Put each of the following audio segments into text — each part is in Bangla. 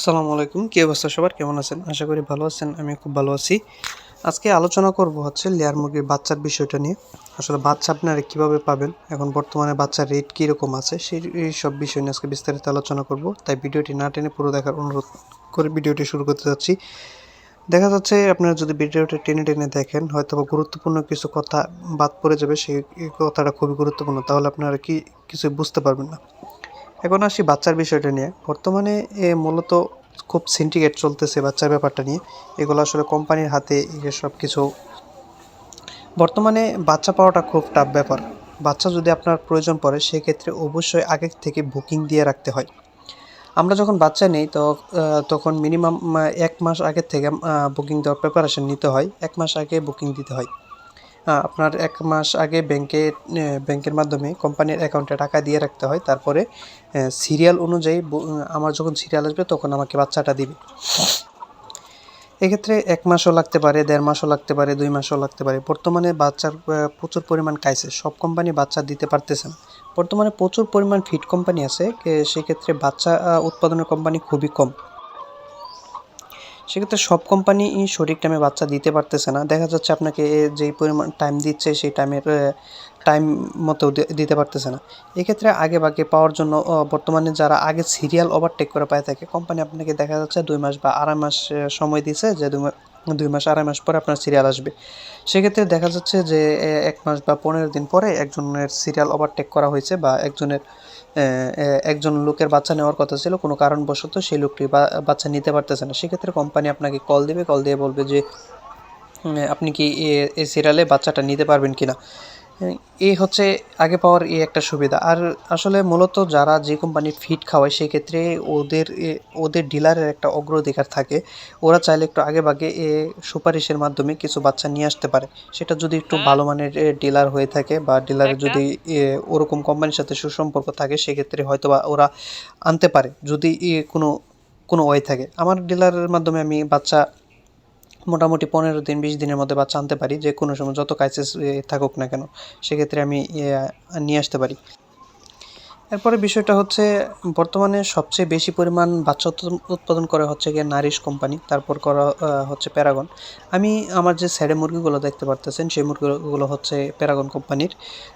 আসসালামু আলাইকুম। কী অবস্থা সবার? কেমন আছেন? আশা করি ভালো আছেন আমি খুব ভালো আছি। আজকে আলোচনা করব হচ্ছে লেয়ার মুরগির বাচ্চার বিষয়টা নিয়ে। আসলে বাচ্চা আপনারা কীভাবে পাবেন? এখন বর্তমানে বাচ্চার রেট কীরকম আছে? সেই সব বিষয় নিয়ে আজকে বিস্তারিত আলোচনা করব। তাই ভিডিওটি না টেনে পুরো দেখার অনুরোধ করে ভিডিওটি শুরু করতে যাচ্ছি। দেখা যাচ্ছে আপনারা যদি ভিডিওটা টেনে টেনে দেখেন হয়তো বা গুরুত্বপূর্ণ কিছু কথা বাদ পড়ে যাবে। সেই কথাটা খুবই গুরুত্বপূর্ণ। তাহলে আপনারা কি কিছু বুঝতে পারবেন না। এখন আসি বাচ্চার বিষয়টা নিয়ে। বর্তমানে এ মূলত খুব সিন্ডিকেট চলতেছে বাচ্চার ব্যাপারটা নিয়ে। এগুলো আসলে কোম্পানির হাতে সব কিছু বর্তমানে বাচ্চা পাওয়াটা খুব টাফ ব্যাপার। বাচ্চা যদি আপনার প্রয়োজন পড়ে, সেক্ষেত্রে অবশ্যই আগে থেকে বুকিং দিয়ে রাখতে হয়। আমরা যখন বাচ্চা নেই, তো তখন মিনিমাম এক মাস আগের থেকে বুকিং দেওয়ার প্রিপারেশন নিতে হয়। এক মাস আগে বুকিং দিতে হয়। আপনার এক মাস আগে ব্যাংকে ব্যাংকের মাধ্যমে কোম্পানির অ্যাকাউন্টে টাকা দিয়ে রাখতে হয়। তারপরে সিরিয়াল অনুযায়ী আমার যখন সিরিয়াল আসবে তখন আমাকে বাচ্চাটা দিবে। এক্ষেত্রে এক মাসও লাগতে পারে, দেড় মাসও লাগতে পারে, দুই মাসও লাগতে পারে। বর্তমানে বাচ্চার প্রচুর পরিমাণ খাইছে। সব কোম্পানি বাচ্চা দিতে পারতেছে না। বর্তমানে প্রচুর পরিমাণ ফিড কোম্পানি আছে। সেক্ষেত্রে বাচ্চা উৎপাদনের কোম্পানি খুবই কম। সেক্ষেত্রে সব কোম্পানি সঠিক টাইমে বাচ্চা দিতে পারতেছে না। দেখা যাচ্ছে আপনাকে যেই পরিমাণ টাইম দিচ্ছে, সেই টাইমের টাইম মতো দিতে পারতেছে না। এক্ষেত্রে আগে বাগে পাওয়ার জন্য বর্তমানে যারা আগে সিরিয়াল ওভারটেক করে পায় থাকে কোম্পানি আপনাকে দেখা যাচ্ছে দুই মাস বা আড়াই মাস সময় দিছে যে দুই মাস, আড়াই মাস পরে আপনার সিরিয়াল আসবে। সেক্ষেত্রে দেখা যাচ্ছে যে এক মাস বা পনেরো দিন পরে একজনের সিরিয়াল ওভারটেক করা হয়েছে বা একজনের একজন লোকের বাচ্চা নেওয়ার কথা ছিল, কোনো কারণবশত সেই লোকটি বাচ্চা নিতে পারতেছে না। সেক্ষেত্রে কোম্পানি আপনাকে কল দেবে কল দিয়ে বলবে যে আপনি কি এ- সিরিয়ালে বাচ্চাটা নিতে পারবেন কিনা? এই হচ্ছে আগে পাওয়ার এই একটা সুবিধা। আর আসলে মূলত যারা যে কোম্পানির ফিড খাওয়ায় সেই ক্ষেত্রে ওদের এ- ওদের ডিলারের একটা অগ্রাধিকার থাকে। ওরা চাইলে একটু আগে ভাগে এ সুপারিশের মাধ্যমে কিছু বাচ্চা নিয়ে আসতে পারে। সেটা যদি একটু ভালো মানের ডিলার হয়ে থাকে বা ডিলারের যদি এ, ওরকম কোম্পানির সাথে সুসম্পর্ক থাকে সেক্ষেত্রে হয়তো বা ওরা আনতে পারে। যদি কোনো কোনো ওয়ে থাকে। আমার ডিলারের মাধ্যমে আমি বাচ্চা মোটামুটি পনেরো দিন, বিশ দিনের মধ্যে বাচ্চা আনতে পারি, যে কোনো সময় যত কাইসেস থাকুক না কেন, সেক্ষেত্রে আমি নিয়ে আসতে পারি। এরপরে বিষয়টা হচ্ছে, বর্তমানে সবচেয়ে বেশি পরিমাণ বাচ্চা উৎপাদন- করে হচ্ছে গিয়ে নারিশ কোম্পানি, তারপর করা হচ্ছে প্যারাগন। আমি আমার যে স্যাডে মুরগিগুলো দেখতে পারতেছেন, সেই মুরগিগুলো হচ্ছে প্যারাগন কোম্পানির।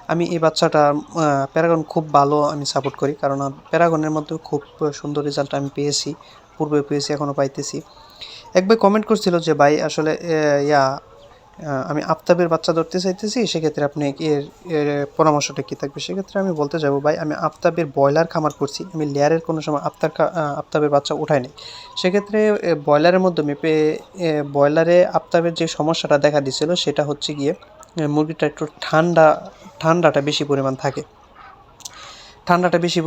আমি এই বাচ্চাটা প্যারাগন খুব ভালো আমি সাপোর্ট করি, কারণ প্যারাগনের মধ্যে খুব সুন্দর রেজাল্ট আমি পেয়েছি পূর্বে পেয়েছি, এখনও পাইতেছি। এক ভাই কমেন্ট করছিল যে, ভাই, আসলে ইয়া আমি আফতাবের বাচ্চা ধরতে চাইতেছি, সেক্ষেত্রে আপনি এর পরামর্শটা কী থাকবে? সেক্ষেত্রে আমি বলতে যাব, ভাই, আমি আফতাবের ব্রয়লার খামার করছি, আমি লেয়ারের কোনো সময় আফতার আফতাবের বাচ্চা উঠাইনি সেক্ষেত্রে ব্রয়লারের মাধ্যমে ব্রয়লারে আফতাবের যে সমস্যাটা দেখা দিছিল, সেটা হচ্ছে গিয়ে মুরগিটা একটু ঠান্ডা, ঠান্ডাটা বেশি পরিমাণ থাকে। ঠান্ডাটা বেশি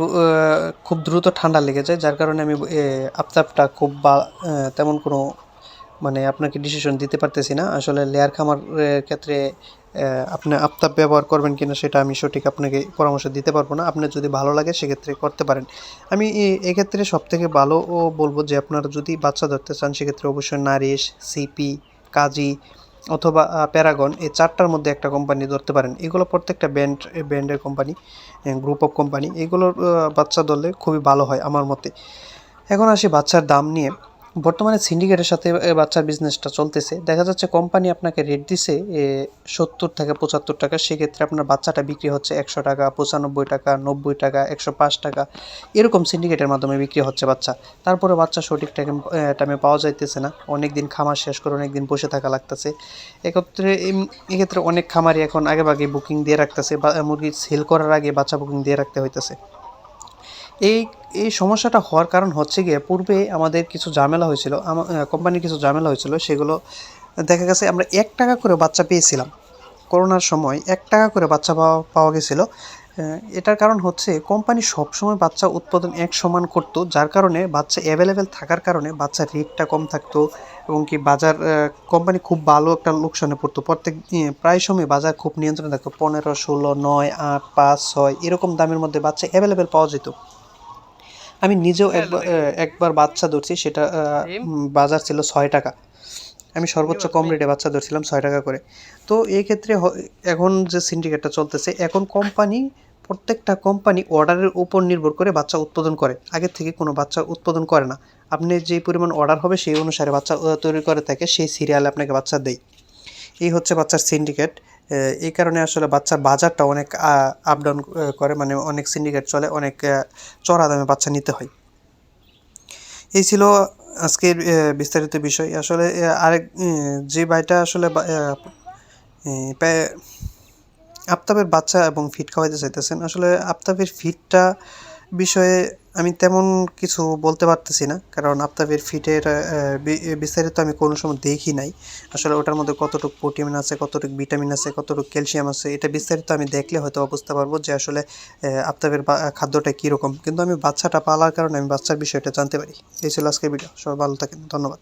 খুব দ্রুত ঠান্ডা লেগে যায় যার কারণে আমি এ, আফতাবটা খুব বা তেমন কোনো মানে আপনাকে ডিসিশন দিতে পারতেছি না। আসলে লেয়ার খামার এর ক্ষেত্রে আপনি আফতাব ব্যবহার করবেন কিনা সেটা আমি সঠিক আপনাকে পরামর্শ দিতে পারব না। আপনার যদি ভালো লাগে সেক্ষেত্রে করতে পারেন। আমি এক্ষেত্রে সব থেকে ভালো ও বলব যে আপনারা যদি বাচ্চা ধরতে চান সেক্ষেত্রে অবশ্যই নারিশ সিপি কাজী অথবা প্যারাগন, এই চারটার মধ্যে একটা কোম্পানি ধরতে পারেন। এগুলো প্রত্যেকটা ব্যান্ড ব্যান্ডের কোম্পানি গ্রুপ অফ কোম্পানি এগুলোর বাচ্চা ধরলে খুবই ভালো হয় আমার মতে। এখন আসি বাচ্চার দাম নিয়ে। বর্তমানে সিন্ডিকেটের সাথে বাচ্চার বিজনেসটা চলতেছে। দেখা যাচ্ছে কোম্পানি আপনাকে রেট দিছে সত্তর থেকে পঁচাত্তর টাকা। সেক্ষেত্রে আপনার বাচ্চাটা বিক্রি হচ্ছে একশো টাকা, পঁচানব্বই টাকা, নব্বই টাকা, একশো পাঁচ টাকা। এরকম সিন্ডিকেটের মাধ্যমে বিক্রি হচ্ছে বাচ্চা। তারপরে বাচ্চা সঠিক টাইমে টাইমে পাওয়া যাইতেছে না। অনেক দিন খামার শেষ করে অনেক দিন বসে থাকা লাগতেছে। একত্রে এক্ষেত্রে অনেক খামারি এখন আগে ভাগে বুকিং দিয়ে রাখতেছে বা, মুরগি সেল করার আগে বাচ্চা বুকিং দিয়ে রাখতে হইতেছে। এই এই সমস্যাটা হওয়ার কারণ হচ্ছে গিয়ে পূর্বে আমাদের কিছু ঝামেলা হয়েছিল কোম্পানির কিছু ঝামেলা হয়েছিল, সেগুলো দেখা গেছে আমরা এক টাকা করে বাচ্চা পেয়েছিলাম। করোনার সময় এক টাকা করে বাচ্চা পাওয়া পাওয়া গেছিল। এটার কারণ হচ্ছে কোম্পানি সবসময় বাচ্চা উৎপাদন এক সমান করতো, যার কারণে বাচ্চা অ্যাভেলেবেল থাকার কারণে বাচ্চার রেটটা কম থাকতো এবং কি বাজার কোম্পানি খুব ভালো একটা লোকসানে পড়তো। প্রত্যেক প্রায় সময় বাজার খুব নিয়ন্ত্রণে থাকতো, পনেরো, ষোলো, নয়, আট, পাঁচ, ছয়, এরকম দামের মধ্যে বাচ্চা অ্যাভেলেবেল পাওয়া যেত। আমি নিজেও একবার একবার বাচ্চা ধরছি সেটা বাজার ছিল ছয় টাকা। আমি সর্বোচ্চ কম রেটে বাচ্চা ধরছিলাম ছয় টাকা করে। তো এই ক্ষেত্রে এখন যে সিন্ডিকেটটা চলতেছে এখন কোম্পানি প্রত্যেকটা কোম্পানি অর্ডারের উপর নির্ভর করে বাচ্চা উৎপাদন করে। আগের থেকে কোনো বাচ্চা উৎপাদন করে না। আপনি যে পরিমাণ অর্ডার হবে সেই অনুসারে বাচ্চা তৈরি করে থাকে সেই সিরিয়ালে আপনাকে বাচ্চা দেয়। এই হচ্ছে বাচ্চার সিন্ডিকেট এই কারণে আসলে বাচ্চার বাজারটা অনেক আপ ডাউন করে মানে অনেক সিন্ডিকেট চলে, অনেক চড়া দামে বাচ্চা নিতে হয়। এই ছিল আজকের বিস্তারিত বিষয়। আসলে আরেক যে ভাইটা আসলে আফতাবের বাচ্চা এবং ফিট খাওয়াইতে চাইতেছেন, আসলে আফতাবের ফিটটা বিষয়ে আমি তেমন কিছু বলতে পারতেছি না, কারণ আফতাবের ফিটের বিস্তারিত আমি কোনো সময় দেখি নাই। আসলে ওটার মধ্যে কতটুকু প্রোটিন আছে, কতটুকু ভিটামিন আছে, কতটুকু ক্যালসিয়াম আছে, এটা বিস্তারিত আমি দেখলে হয়তো বুঝতে পারব যে আসলে আফতাবের খাদ্যটা কীরকম। কিন্তু আমি বাচ্চাটা পালার কারণে আমি বাচ্চার বিষয়টা জানতে পারি। এই ছিল আজকের ভিডিও সবাই ভালো থাকেন। ধন্যবাদ।